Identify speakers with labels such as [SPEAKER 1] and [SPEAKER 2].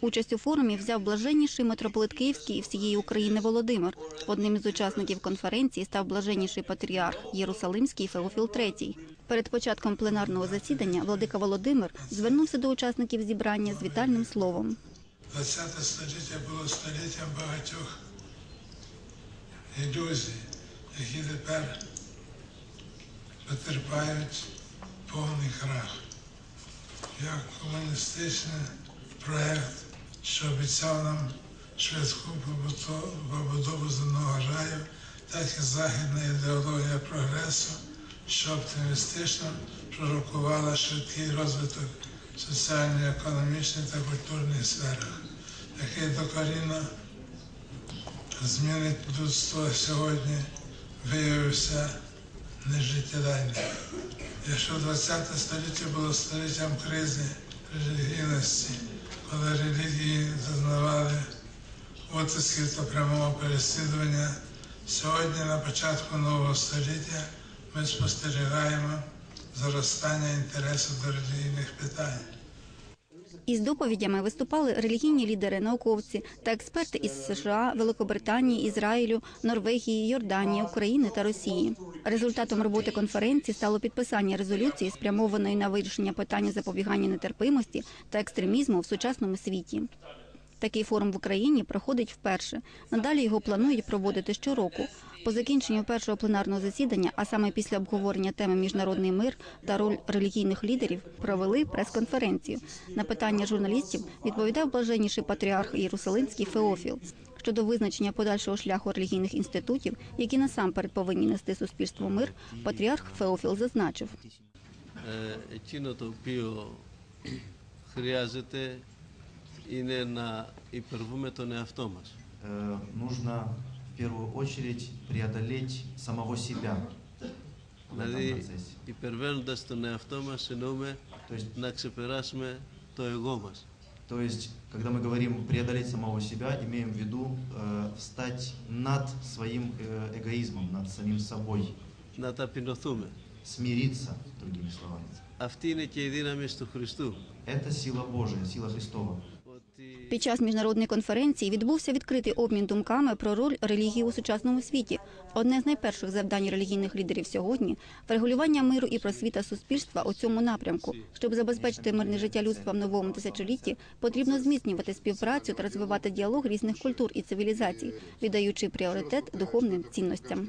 [SPEAKER 1] Участь у форумі взяв блаженніший митрополит Київський і всієї України Володимир. Одним із учасників конференції став блаженніший патріарх Єрусалимський Феофіл III. Перед початком пленарного засідання владика Володимир звернувся до учасників зібрання з вітальним словом.
[SPEAKER 2] 20 століття було століттям багатьох ілюзій, які тепер потерпають повний крах. Як комуністичний проект, що обіцяв нам швидку побудову земного раю, так і західна ідеологія прогресу, що оптимістично пророкувала швидкий розвиток соціально-економічний та культурних сферах, який докорінно змінить людство сьогодні, виявився нежиттєдайним. Якщо ХХ століття було століттям кризи релігійності, утисків та прямого переслідування, сьогодні на початку нового століття ми спостерігаємо зростання інтересу до релігійних питань.
[SPEAKER 1] Із доповідями виступали релігійні лідери, науковці та експерти із США, Великобританії, Ізраїлю, Норвегії, Йорданії, України та Росії. Результатом роботи конференції стало підписання резолюції, спрямованої на вирішення питання запобігання нетерпимості та екстремізму в сучасному світі. Такий форум в Україні проходить вперше. Надалі його планують проводити щороку. По закінченню першого пленарного засідання, а саме після обговорення теми міжнародний мир та роль релігійних лідерів, провели прес-конференцію. На питання журналістів відповідав блаженніший патріарх Єрусалимський Феофіл. Щодо визначення подальшого шляху релігійних інститутів, які насамперед повинні нести суспільству мир, патріарх Феофіл зазначив.
[SPEAKER 3] είναι να υπερβούμε τον εαυτό μας.
[SPEAKER 4] Э, нужно в первую очередь преодолеть самого себя в этом
[SPEAKER 3] Δηλαδή,
[SPEAKER 4] процессе.
[SPEAKER 3] υπερβαίνοντας τον εαυτό μας εννοούμε
[SPEAKER 4] То есть,
[SPEAKER 3] να ξεπεράσουμε το εγώ μας.
[SPEAKER 4] то есть, когда мы говорим преодолеть самого себя, имеем в виду э, встать над своим э, эгоизмом, над самим собой,
[SPEAKER 3] Να ταπεινωθούμε.
[SPEAKER 4] смириться, другими словами.
[SPEAKER 3] Αυτή είναι και η δύναμη του Χριστού.
[SPEAKER 4] Это сила Божия, сила Христова.
[SPEAKER 1] Під час міжнародної конференції відбувся відкритий обмін думками про роль релігії у сучасному світі. Одне з найперших завдань релігійних лідерів сьогодні врегулювання миру і просвіта суспільства у цьому напрямку. Щоб забезпечити мирне життя людства в новому тисячолітті, потрібно зміцнювати співпрацю та розвивати діалог різних культур і цивілізацій, віддаючи пріоритет духовним цінностям.